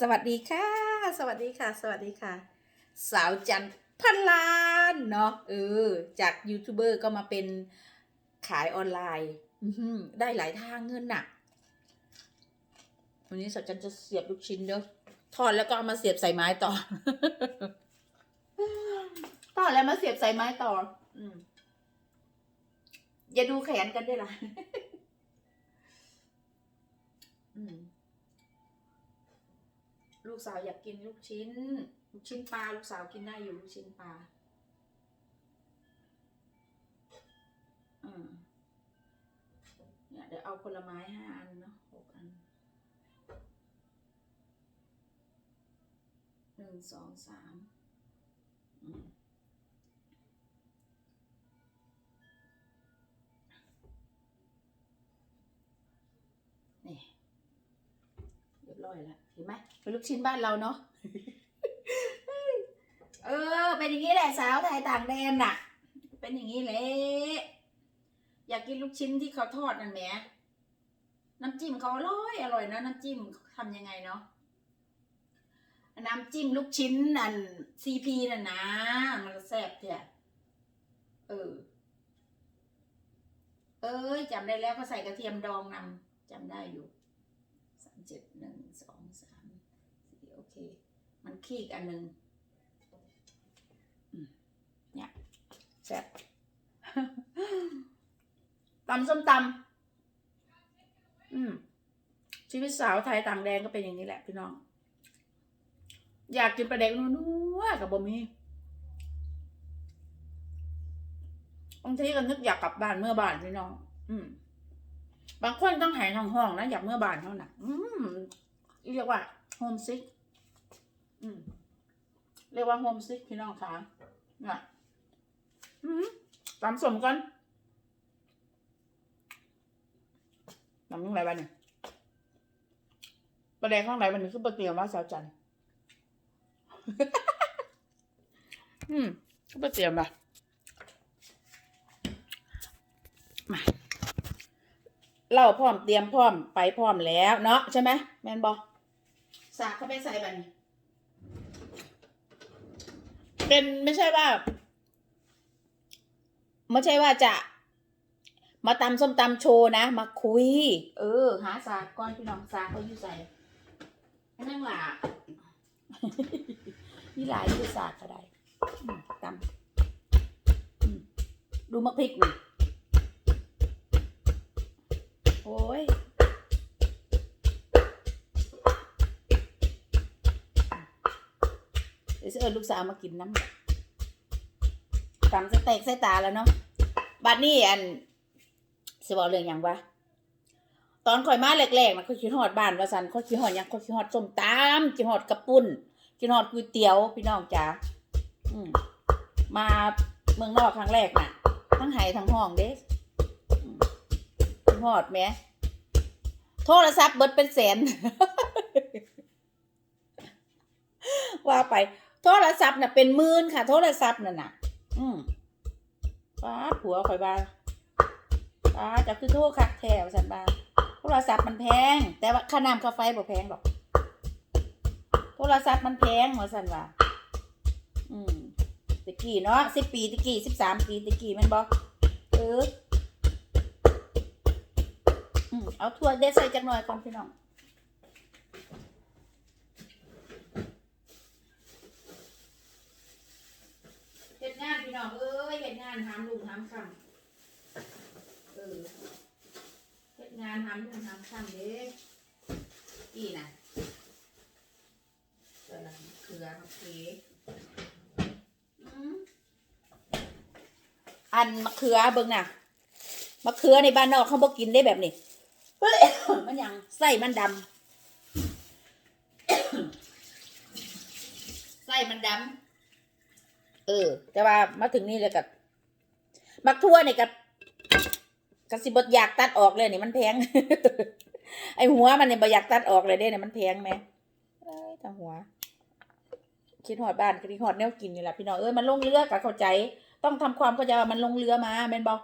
สวัสดีค่ะ สวัสดีค่ะ สวัสดีค่ะ สาวจันพันล้านเนาะเออ จากยูทูบเบอร์ก็มาเป็นขายออนไลน์ได้หลายทางเงินน่ะวันนี้สาวจันจะเสียบลูกชิ้นเด้อทอดแล้วก็เอามาเสียบใส่ไม้ต่อทอดแล้วมาเสียบใส่ไม้ต่อ อืมอย่าดูแขนกันได้ล่ะ อืม ลูกสาวอยากกินลูกชิ้น ลูกชิ้นปลาลูกสาวกินได้อยู่ลูกชิ้นปลาอืมเนี่ยเดี๋ยวเอาผลไม้ห้าอันเนาะหกอันหนึ่งสองสามอืมนี่เรียบร้ อยล้วเห็นไหมเป็นลูกชิ้นบ้านเราเนาะเออ เป็นอย่างนี้แหละสาวไทยต่างแดนน่ะ เป็นอย่างนี้แหละอยากกินลูกชิ้นที่เขาทอดนั่นแหมน้ำจิ้มเขาอร่อยอร่อยนะน้ำจิ้มทำยังไงเนาะน้ำจิ้มลูกชิ้นอันซีพีน่ะนะ มันแซ่บเถอะเออ เอ้ยจำได้แล้วก็ใส่กระเทียมดองนำจำได้อยู่สามเจ็ดหนึ่ง สองสามสี่โอเค มันขี้กอันหนึ่งเนี่ยแซ่บตำส้มตำอืม ชีวิตสาวไทยต่างแดนก็เป็นอย่างนี้แหละพี่น้อง อยากกินปลาแดกนัวๆกับบะหมี่บางทีก็นึกอยากกลับบ้านเมื่อบ้านพี่น้อง อืมบางคนต้องหายทางห้องนะอยากเมื่อบ้านเท่านั้นอืม เรียกว่าโฮมซิกอืมเรียกว่าโฮมซิกพี่น้องคะเนี่ยอืมตำสมกันตำยังไงบ้างเนี่ยประเด็นข้างในวันคือปลาเตียวมาสาวจันอืมคือปลาเตียวมามาเล่าพร้อมเตรียมพร้อมไปพร้อมแล้วเนาะใช่ไหมแมนบอ สากเข้าไปใส่บันเป็นไม่ใช่ว่าไม่ใช่ว่าจะ มาตำส้มตำโชว์นะ มาคุย เออ หาสากก่อนพี่น้องสากเขาอยู่ใส่นั่งหล่ะนี่หลายที่สากก็ได้ตำดูมะพริกนี่ อิญลูกสาวมากินน้ำตำสเต็กใส่ตาแล้วเนาะบัดนี้อันสิบอกเรื่องอย่างวะตอนข่อยมาแรกๆนะข่อยคิดฮอดบ้านว่าสันข่อยคิดฮอดยังข่อยคิดฮอดส้มตำคิดฮอดกระปุ่นคิดฮอดก๋วยเตี๋ยวพี่น้องจ๋าอืมมาเมืองนอกครั้งแรกน่ะ ทั้งไห้ทั้งห้องเด้อืมคิดฮอดแหมโทรศัพท์เบิดเป็นแสน ว่าไป โทรศัพท์น่ะเป็นหมื่นค่ะ โทรศัพท์น่ะน่ะ อืมป้าผัวข่อยบ้าป้าจะคือโทษคักแถวสันบ้าโทรศัพท์มันแพง แต่ว่าค่าน้ำค่าไฟบ่แพงหรอก โทรศัพท์มันแพงหมอสันว่าอืมตะกี้เนาะสิบปีตะกี้สิบสามปีตะกี้มันบอกเอออืมเอาถั่วเด็ดใส่จักหน่อยก่อนพี่น้อง เฮ็ดงานพี่น้องเอ้ยเฮ็ดงานหามลุงหามค่ำเออเฮ็ดงานหามลุงหามค่ำเด้อีน่ะเดี๋ยวนะเกลือโอเคอืมอันมะเขือเบิ่งน่ะมะเขือในบ้านนอกเขาบ่กินได้แบบนี้มันยังไส้มันดำไส้มันดำเออ แต่ว่ามาถึงนี่เลยกับ มักทั่วเนี่ยกับกสิบดอยากตัดออกเลยนี่มันแพง ไอหัวมันเนี่ยบอยากตัดออกเลยเด้เนี่ยมันแพงไหมเอ้ยทางหัว คิดหอดบ้านคิดหอดแนวกินนี่แหละพี่น้องเอ้ยมันลงเรือกับเข้าใจ ต้องทำความเข้าใจว่ามันลงเรือมาแม่นบอ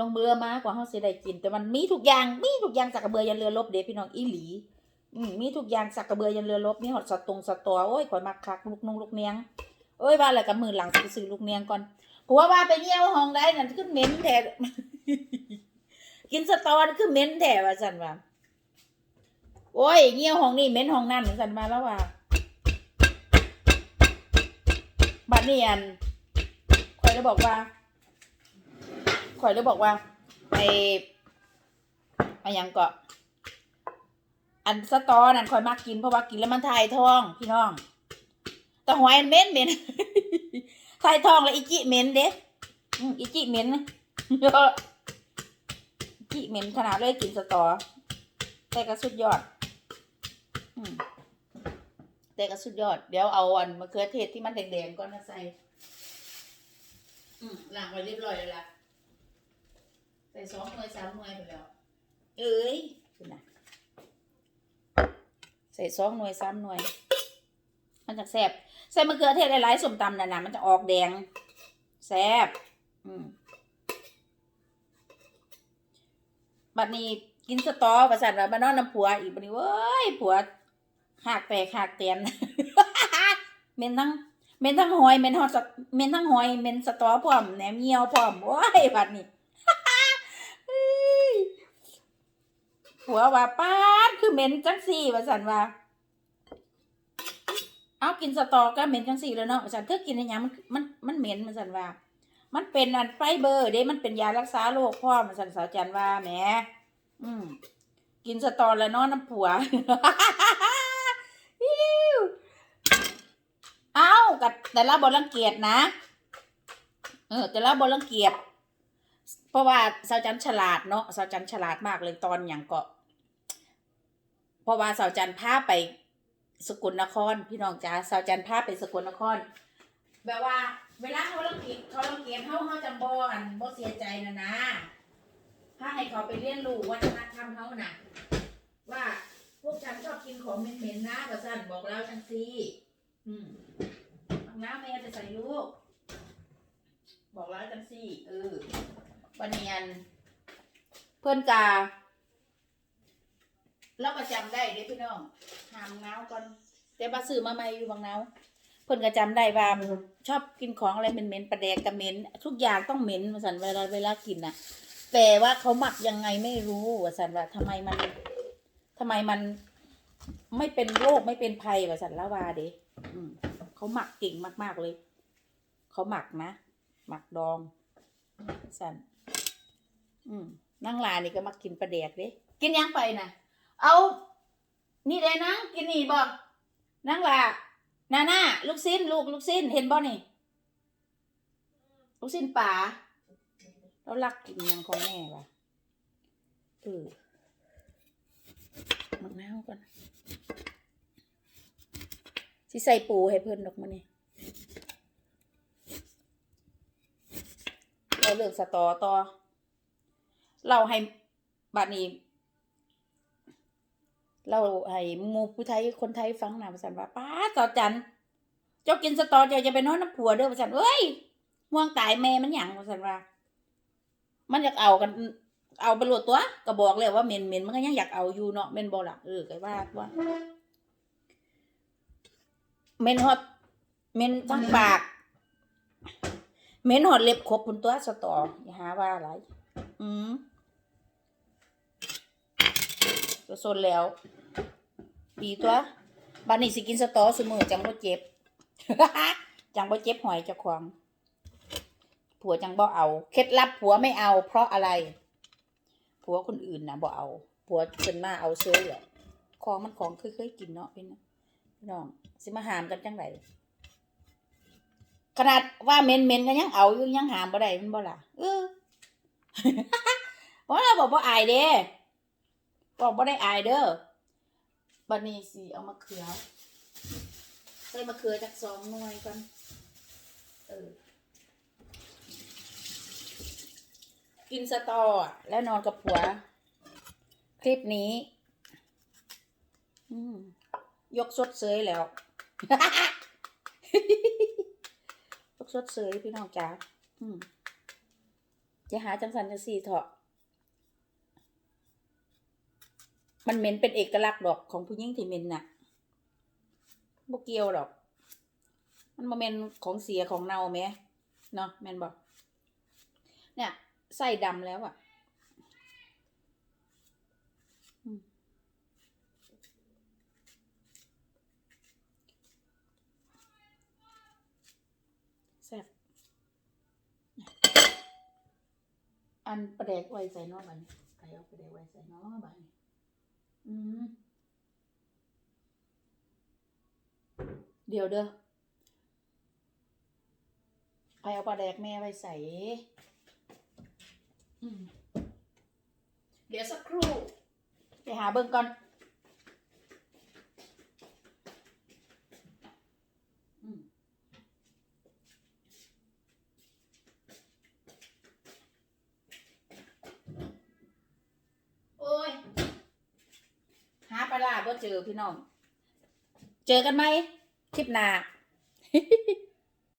ลงเรือมากว่าเขาเสียได้กิน แต่มันมีทุกอย่าง มีทุกอย่างจากกระเบือยันเรือลบเด้พี่น้องอีหลีมีทุกอย่างสักกระเบือยันเรือรบมีหอดสตงสตอโอ้ยข่อยมักคักลูกนงลูกเนียงเอ้ยว่าอะไรกับมือหลังสิไปซื้อลูกเนียงก่อน ผัวว่าไปเยี่ยวห้องได้นั่นคือเหม็นแท้กินสตอนี่คือเหม็นแท้ว่าซั่นว่าโอ้ยเยี่ยวห้องนี่เหม็นห้องนั่นซั่นมาแล้วว่าบัดนี้อันข่อยเลยบอกว่าข่อยเลยบอกว่าไอไอะยังเกาะอันสตอนั่นคอยมากกินเพราะว่ากินแล้วมันทายท้อง พี่น้องแต่หอยอันเหม็นเหม็น ทายท้องแล้วอีจิเหม็นเด้อืมอีจิเหม็นอีจิเหม็นขนาดเลยกินสตอแต่ก็สุดยอดแต่ก็สุดยอด เดี๋ยวเอาอันมะเขือเทศที่มันแดงๆก่อนมาใส่ล้างไว้เรียบร้อยแล้วล่ะใส่สองหน่วยสามหน่วยไปแล้ว เอ้ยคุณนะใส่สองหน่วยสามหน่วย มันจะแซ่บ ใส่มะเขือเทศหลายๆสมตำน่ะนะมันจะออกแดงแซ่บอืมบัดนี้กินสตอประสานว่าบ้านนอนน้ำผัวอีกบัดนี้เว้ยผัวหักแตกหักเตียนเมนทั้งเมนทั้งหอยเมนฮอดสเมนทั้งหอยเมนสตอพร้อมแหนมเหี่ยวพร้อมโอ้ยบัดนี้ผัวว่าป้าดคือเมนจังสี่ว่าสันว่า เอากินสตอก็เหม็นจังสี่แล้วเนาะว่าสันเธอกินอะไรยังมันมันมันเหม็นมันสันว่า มันเป็นอันไฟเบอร์เด้มันเป็นยารักษาโรคพ่อมันสันสาวจันว่าแหมอืม กินสตอแล้วเนอนน้ำผัวเอากับแต่ละบรังเกียจนะ เออ แต่ละบรังเกียจเพราะว่าสาวจันฉลาดเนาะสาวจันฉลาดมากเลยตอนอย่างเกาะเพราะว่าสาวจันพาไป สกลนคร พี่น้องจ๋าสาวจันพาไปสกลนคร แบบว่า เวลาเขาลังเกียจเขาลังเกียจเขาเขาจำบอันบ่เสียใจนะนะพาให้เขาไปเรียนรู้วัฒนธรรมเขาน่ะ ว่าพวกฉันชอบกินของเหม็นๆนะประสันบอกแล้วจังซีอืมน้ำแม่จะใส่ลูก บอกแล้วจังซี่เออวันเนียนเพื่อนกาเราก็จำได้เด้พี่น้อง หามเงาก่อนแต่บาซื้อมาใหม่อยู่บางเงาเพื่นก็จำได้ว่าชอบกินของอะไรเหม็นๆประแดกกระเหม็นทุกอย่างต้องเหม็นมาสันเวลาเวลากินน่ะ แต่ว่าเขาหมักยังไงไม่รู้ว่าสันว่าทำไมมันทำไมมันไม่เป็นโรคไม่เป็นภัยว่าสันละวาเด้อืมเขาหมักเก่งมากๆเลย เขาหมักนะหมักดองสันอืมนั่งลานี่ก็มากินปลาแดกเด้กินยังไปนะเอา นี่เลยนะกินนี่บ่นั่งลานาน่าลูกสิ้นลูกลูกสิ้นเห็นบ่นี่ ลูกสิ้นป่าเรารักกินยังของแม่วะเออมักน้าวก่อนสิใส่ปูให้เพิ่นดอกมันนี่เราเลือกสตอต่อ เราให้บัดนี้ เราให้มูผู้ไทยคนไทยฟังนะประสันว่าป้าต่อจันเจ้ากินสตอเจ้าจะไปนอนน้ำผัวเด้อประสันเอ้ยม่วงตายแม่มันหยังประสันว่า มันอยากเอากันเอาไปโหลดตัวก็บอกเลยว่าเมนเมนมันก็ยังอยากเอาอยู่เนาะเมนบอล่ะเออไก็ว่าว่าเมนฮอตเมนทั้งปาก เม้นหอดเล็บครบพุ่นตัวสตออย่าหาว่าอะไรอืมก็สนแล้ว ดีตัวบ้านนี้สิกินสตอสมือจังบ่เจ็บ จังบ่เจ็บหอยเจ้าของผัวจังบ่เอา เคล็ดลับผัวไม่เอา เพราะอะไร ผัวคนอื่นนะบ่เอา ผัวเพิ่นมาเอาเซยอะของมันของเคยเคยกินเนาะพี่น้องพี่น้องสิมาหามกันจังไดขนาดว่าเมนเมนก็ยังเอาอยู่ยังหามบ่ได้มันบ่ล่ะเออเพราะเราบอกว่าอายเด้บอกบ่ได้อายเด้อ บัดนี้สิเอามะเขือ ใส่มะเขือจากสองหน่วยก่อนเออ กินสตอแล้วนอนกับผัว คลิปนี้ยกสดเสยแล้ว ยกสดเสยพี่น้องจ๋าจะหาจังสันจังสี่เถอะ มันเหม็นเป็นเอกลักษณ์ดอกของผู้หญิงที่เหม็นน่ะบ่เกี่ยวดอก มันบ่แม่นของเสียของเน่าแหมเนาะแม่นบ่เนี่ยไส้ดำแล้วอะแซ่บอันประแดกไว้ใส่นอกบัดนี้ใครเอาประแดกไว้ใส่นอกบัดนี้ เดี๋ยวเด้อใครเอาปลาแดกแม่ไปใส่เดี๋ยวสักครู่ ไปหาเบิ่งก่อนอืมโอ้ย หาปลาร้าก็เจอพี่น้อง เจอกันไหมคลิปหน้า